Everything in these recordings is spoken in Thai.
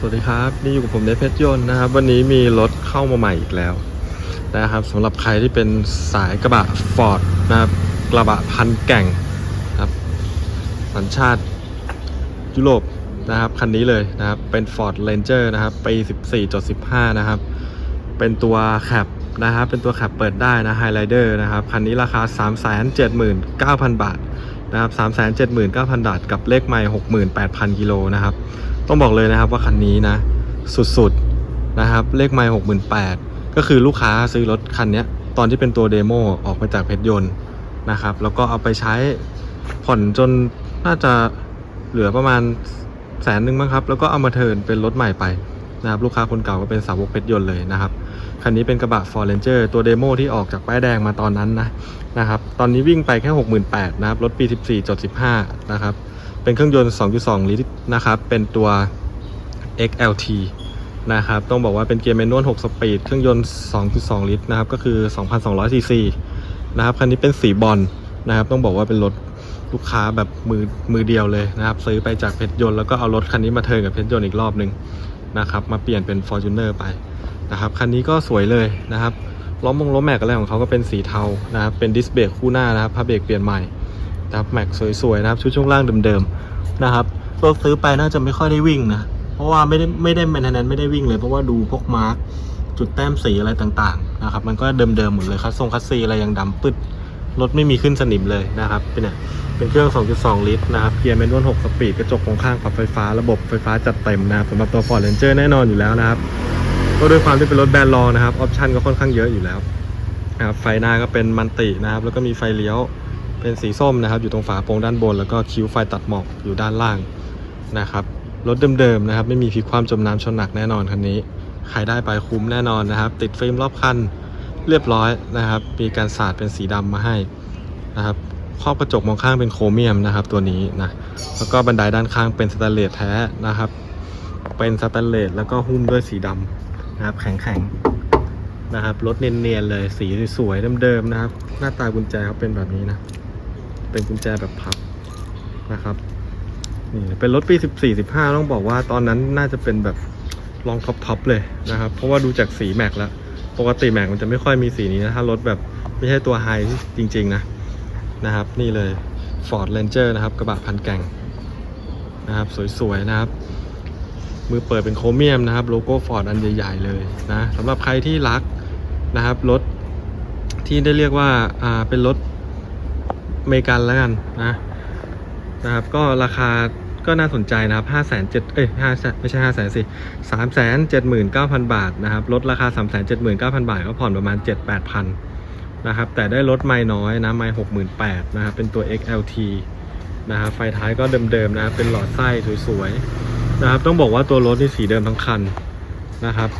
สวัสดีครับนี่อยู่กับผมในเพชรยนต์นะครับ วันนี้มีรถเข้ามาใหม่อีกแล้วนะครับสำหรับใครที่เป็นสายกระบะฟอร์ดนะครับกระบะพันแก่งครับสัญชาติยุโรปนะครับคันนี้เลยนะครับเป็น Ford Ranger นะครับปี 14.15 นะครับ เป็นตัวแคปนะครับเป็นตัวแคปเปิดได้นะ Highlighter นะครับคันนี้ราคา 379,000 บาทนะครับ379,000 บาทกับเลขไม่68,000 กิโลนะครับ ต้องบอกเลยนะครับว่าคันนี้นะ สุดๆนะครับ เลขไม่68,000ก็คือลูกค้าซื้อรถคันนี้ตอนที่เป็นตัวเดโมออกมาจากเพชรยนต์นะครับ แล้วก็เอาไปใช้ผ่อนจนน่าจะเหลือประมาณแสนหนึ่งมั้งครับ แล้วก็เอามาเทินเป็นรถใหม่ไปนะครับลูกค้าคนเก่าก็เป็นสาวกเพชรยนต์เลยนะครับ คันนี้เป็นกระบะ Ford Ranger ตัวเดโมที่ออกจากป้ายแดงมาตอนนั้นนะนะครับ ตอนนี้วิ่งไปแค่ 68,000นะครับ รถปี 14.15 นะครับ เป็นเครื่องยนต์ 2.2 ลิตรนะครับ เป็นตัว XLT นะครับ ต้องบอกว่าเป็นเกียร์แมนนวล 6 สปีด เครื่องยนต์ 2.2 ลิตรนะครับ ก็คือ 2,200 ซีซีนะครับ คันนี้เป็นสีบอลนะครับ ต้องบอกว่าเป็นรถลูกค้าแบบมือมือเดียวเลยนะครับ ซื้อไปจากเพชรยนต์แล้วก็เอารถคันนี้มาเทิร์นกับเพชรยนต์อีกรอบหนึ่งนะครับ มาเปลี่ยนเป็น Fortuner ไปนะครับ คันนี้ก็สวยเลยนะครับล้อมงล้อแม็กอะไรของเขาก็เป็นสีเทานะครับ เป็นดิสเบรกคู่หน้านะครับผ้าเบรกเปลี่ยนใหม่ นะครับแม็กสวยๆนะครับ ชุดช่วงล่างเดิมๆนะครับรถซื้อไปน่าจะไม่ค่อยได้วิ่งนะ เพราะว่าไม่ได้ไม่ได้แมนเทนแนนไม่ได้วิ่งเลยเพราะว่าดูพวกมาร์กจุดแต้มสีอะไรต่างๆนะครับมันก็เดิมๆหมดเลยคัสทรงคัสซีอะไรยังดำปึ๊ดรถไม่มีขึ้นสนิมเลยนะครับเป็นเนี่ยเป็นเครื่อง 2.2 ลิตรนะครับเกียร์แมนนวล6สปีดกระจกของข้างปรับไฟฟ้าระบบไฟฟ้าจัดเต็มนะครับสำหรับตัว Ford Ranger แน่นอนอยู่แล้วนะครับก็ด้วยความที่เป็นรถแบรนด์รองนะครับออปชั่นก็ค่อนข้างเยอะอยู่แล้วนะครับไฟหน้าก็เป็นมันตินะครับแล้วก็มีไฟเลี้ยว เป็นสีส้มนะครับ อยู่ตรงฝาโปรงด้านบน แล้วก็คิ้วไฟตัดหมอกอยู่ด้านล่างนะครับรถเดิมๆนะครับ ไม่มีพลิกความจมน้ำชนหนักแน่นอนคันนี้ใครได้ไปคุ้มแน่นอนนะครับ ติดฟิล์มรอบคันเรียบร้อยนะครับ มีการสาดเป็นสีดำมาให้นะครับครอบกระจกมองข้างเป็นโครเมียมนะครับ ตัวนี้นะแล้วก็บันไดด้านข้างเป็นสแตนเลสแท้นะครับ เป็นสแตนเลสแล้วก็หุ้มด้วยสีดำนะครับ แข็งๆนะครับรถเนียนๆเลยสีสวยๆเดิมๆนะครับ หน้าตากุญแจเขาเป็นแบบนี้นะ เป็นกุญแจแบบพับนะครับนี่เป็นรถปี 14 15 ต้องบอกว่าตอนนั้นน่าจะเป็นแบบลองท็อปท็อปเลยนะครับ เพราะว่าดูจากสีแม็กแล้ว ปกติแม็กมันจะไม่ค่อยมีสีนี้นะถ้ารถแบบไม่ใช่ตัวไฮจริง ๆ นะนะครับ นี่เลย Ford Ranger นะครับ กระบะพันแก่งนะครับ สวย ๆ นะครับ มือเปิดเป็นโครเมียมนะครับ โลโก้ Ford อันใหญ่ ๆ เลยนะสำหรับใครที่รักนะครับรถที่ได้เรียกว่าอ่าเป็นรถ เมกันแล้วกันนะนะครับก็ราคาก็น่าสนใจนะครับห้าแสนเจ็ดเอ้ยห้าไม่ใช่ห้าแสนสิสามแสนเจ็ดหมื่นเก้าพันบาทนะครับลดราคาสามแสนเจ็ดหมื่นเก้าพันบาท ก็ผ่อนประมาณเจ็ดแปดพันนะครับแต่ได้รถไม่น้อยนะไม่หกหมื่นแปดนะครับเป็นตัว XLT นะครับไฟท้ายก็เดิมๆนะครับเป็นหลอดไส้สวยๆนะครับต้องบอกว่าตัวรถนี่สีเดิมทั้งคันนะครับ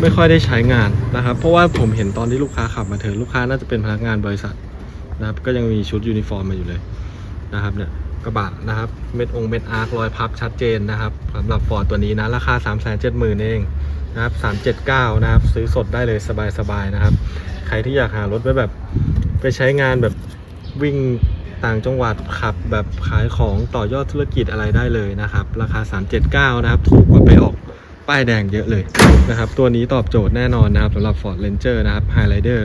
ไม่ค่อยได้ใช้งานนะครับ เพราะว่าผมเห็นตอนที่ลูกค้าขับมาเถอะลูกค้าน่าจะเป็นพนักงานบริษัท นะครับก็ยังมีชุดยูนิฟอร์มมาอยู่เลยนะครับเนี่ยกระบะนะครับเม็ดองเม็ดอาร์ครอยพับชัดเจนนะครับสำหรับฟอร์ดตัวนี้นะราคา 3 7 0 0 0 0เองนะครับ379นะครับซื้อสดได้เลยสบายๆนะครับ ใครที่อยากหารถไว้แบบไปใช้งานแบบวิ่งต่างจังหวัดขับแบบขายของต่อยอดธุรกิจอะไรได้เลยนะครับ ราคา 379 นะครับ ถูกกว่าไปออกป้ายแดงเยอะเลยนะครับ ตัวนี้ตอบโจทย์แน่นอนนะครับสำหรับ Ford Ranger นะครับ Highlander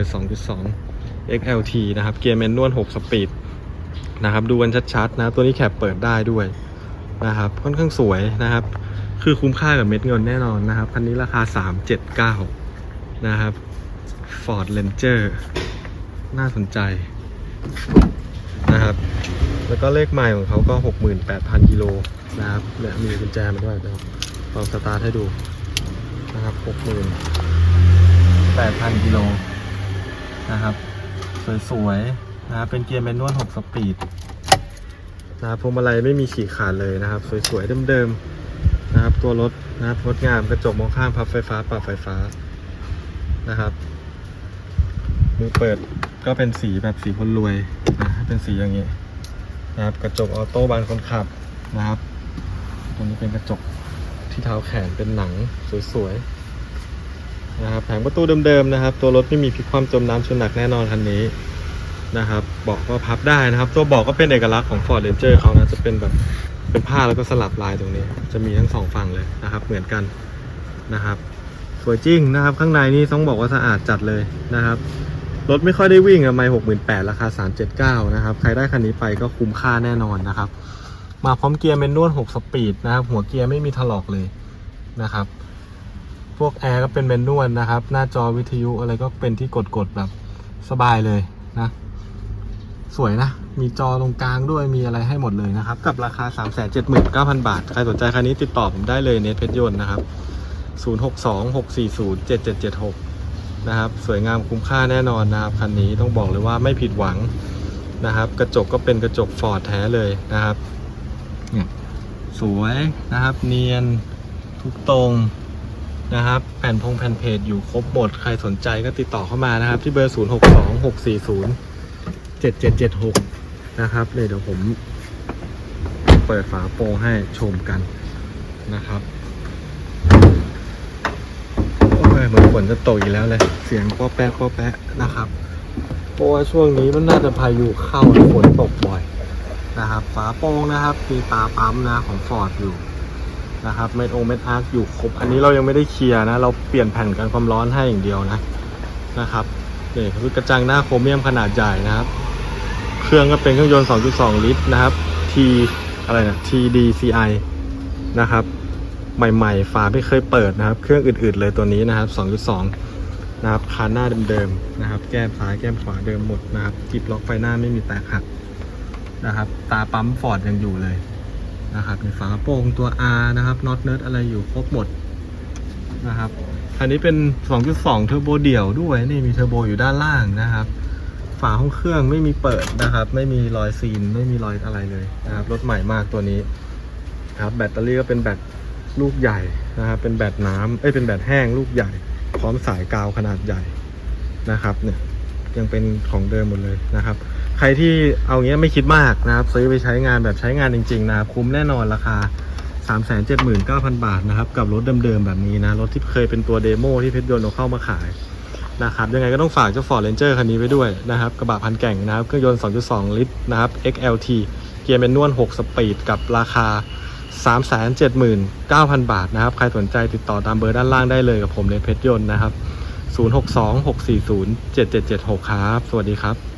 2.2 XLT นะครับ เกียร์แมนนวล6สปีดนะครับดูกันชัดๆนะตัวนี้แคปเปิดได้ด้วยนะครับค่อนข้างสวยนะครับ คือคุ้มค่ากับเม็ดเงินแน่นอนนะครับ คันนี้ราคา 379 นะครับ Ford Ranger น่าสนใจนะครับ แล้วก็เลขใหม่ของเขาก็ 68,000กิโลนะครับเนี่ยมีกุญแจมาด้วยเดี๋ยวลองสตาร์ทให้ดูนะครับ 68,000กิโลนะครับ สวยๆนะครับเป็นเกียร์แมนนวล 6 สปีดนะครับพวงมาลัยไม่มีฉีกขาดเลยนะครับ สวยๆเดิมๆนะครับ ตัวรถนะครับงดงามกระจกมองข้างพับไฟฟ้าปรับไฟฟ้านะครับมือเปิดก็เป็นสีแบบสีคนรวยนะเป็นสีอย่างนี้นะครับกระจกออโต้บานคนขับนะครับตรงนี้เป็นกระจกที่เท้าแขนเป็นหนังสวยๆ นะครับแผงประตูเดิมๆนะครับ ตัวรถไม่มีพลิกความจมน้ำชนหนักแน่นอนคันนี้นะครับบอกก็พับได้นะครับ ตัวเบอกก็เป็นเอกลักษณ์ของ Ford Ranger เขานะจะเป็นแบบเป็นผ้าแล้วก็สลับลายตรงนี้ จะมีทั้งสองฝั่งเลยนะครับ เหมือนกันนะครับ สวยจริงนะครับ ข้างในนี่ต้องบอกว่าสะอาดจัดเลยนะครับรถไม่ค่อยได้วิ่งอะไม่หกหมื่นแปดราคาสามเจ็ดเก้านะครับ ใครได้คันนี้ไปก็คุ้มค่าแน่นอนนะครับ มาพร้อมเกียร์เมนนวล6สปีดนะครับ หัวเกียร์ไม่มีถลอกเลยนะครับ วกแอร์ก็เป็นเมนนวลนะครับ หน้าจอวิทยุอะไรก็เป็นที่กดๆแบบสบายเลยนะ สวยนะ มีจอตรงกลางด้วยมีอะไรให้หมดเลยนะครับ กับราคา 3 7 9 0 0 0 บาท ใครสนใจคันนี้ติดต่อผมได้เลยเนทเพชรยนต์นะครับ 0626407776 นะครับ สวยงามคุ้มค่าแน่นอนนะครับคันนี้ต้องบอกเลยว่าไม่ผิดหวังนะครับ กระจกก็เป็นกระจกฟอร์ดแท้เลยนะครับเนี่ยสวยนะครับ เนียนทุกตรง นะครับ แผ่นพงแผ่นเพจอยู่ครบหมด ใครสนใจก็ติดต่อเข้ามานะครับ ที่เบอร์ 0 6 2 6 4 0 7 7 7 6 นะครับเดี๋ยวผมเปิดฝาโปรงให้ชมกันนะครับโอ้ยเหมือนฝนจะตกอีกแล้วเลย เสียงป๊อแป๊ะป๊อแป๊ะนะครับ เพราะว่าช่วงนี้มันน่าจะพายุเข้าฝนตกบ่อยนะครับ ฝาโปรงนะครับ มีตาปั๊มนะของฟอร์ดอยู่ นะครับเม็ดโอเม็ดอาร์คอยู่ครบ อันนี้เรายังไม่ได้เคลียร์นะ เราเปลี่ยนแผ่นกันความร้อนให้อย่างเดียวนะนะครับนี่คือกระจังหน้าโครเมียมขนาดใหญ่นะครับ เครื่องก็เป็นเครื่องยนต์ 2.2 ลิตรนะครับ T อะไรนะ TDCI นะครับใหม่ๆ ฝาไม่เคยเปิดนะครับ เครื่องอื่นๆเลยตัวนี้นะครับ 2.2 นะครับคานหน้าเดิมๆนะครับ แก้มซ้ายแก้มขวาเดิมหมดนะครับจิบล็อกไฟหน้าไม่มีแตกหักนะครับ ตาปั๊มฟอร์ดยังอยู่เลย นะครับมีฝากระโปรงตัว R นะครับน็อตเนิร์ดอะไรอยู่ครบหมดนะครับคันนี้เป็น 2.2 เทอร์โบเดี่ยวด้วยนี่มีเทอร์โบอยู่ด้านล่างนะครับ ฝาห้องเครื่องไม่มีเปิดนะครับ ไม่มีรอยซีนไม่มีรอยอะไรเลยนะครับรถใหม่มากตัวนี้นะครับแบตเตอรี่ก็เป็นแบตลูกใหญ่นะครับเป็นแบตน้ำเอ้ยเป็นแบตแห้งลูกใหญ่ พร้อมสายกาวขนาดใหญ่นะครับเนี่ยยังเป็นของเดิมหมดเลยนะครับ รที่เอาเงี้ยไม่คิดมากนะครับ ซื้อไปใช้งานแบบใช้งานจริง ๆ นะครับ คุ้มแน่นอนราคา 379,000 บาทนะครับ กับรถเดิมๆแบบนี้นะ รถที่เคยเป็นตัวเดโมที่เพชรยนต์เอาเข้ามาขายนะครับยังไงก็ต้องฝากเจ้า Ford Ranger คันนี้ไว้ด้วยนะครับ กระบะพันแก่งนะครับ เครื่องยนต์ 2.2 ลิตรนะครับ XLT เกียร์แมนนวล 6 สปีดกับราคา 379,000 บาทนะครับ ใครสนใจติดต่อตามเบอร์ด้านล่างได้เลยกับผมในเพชรยนต์นะครับ 062 640 7776 ครับ สวัสดีครับ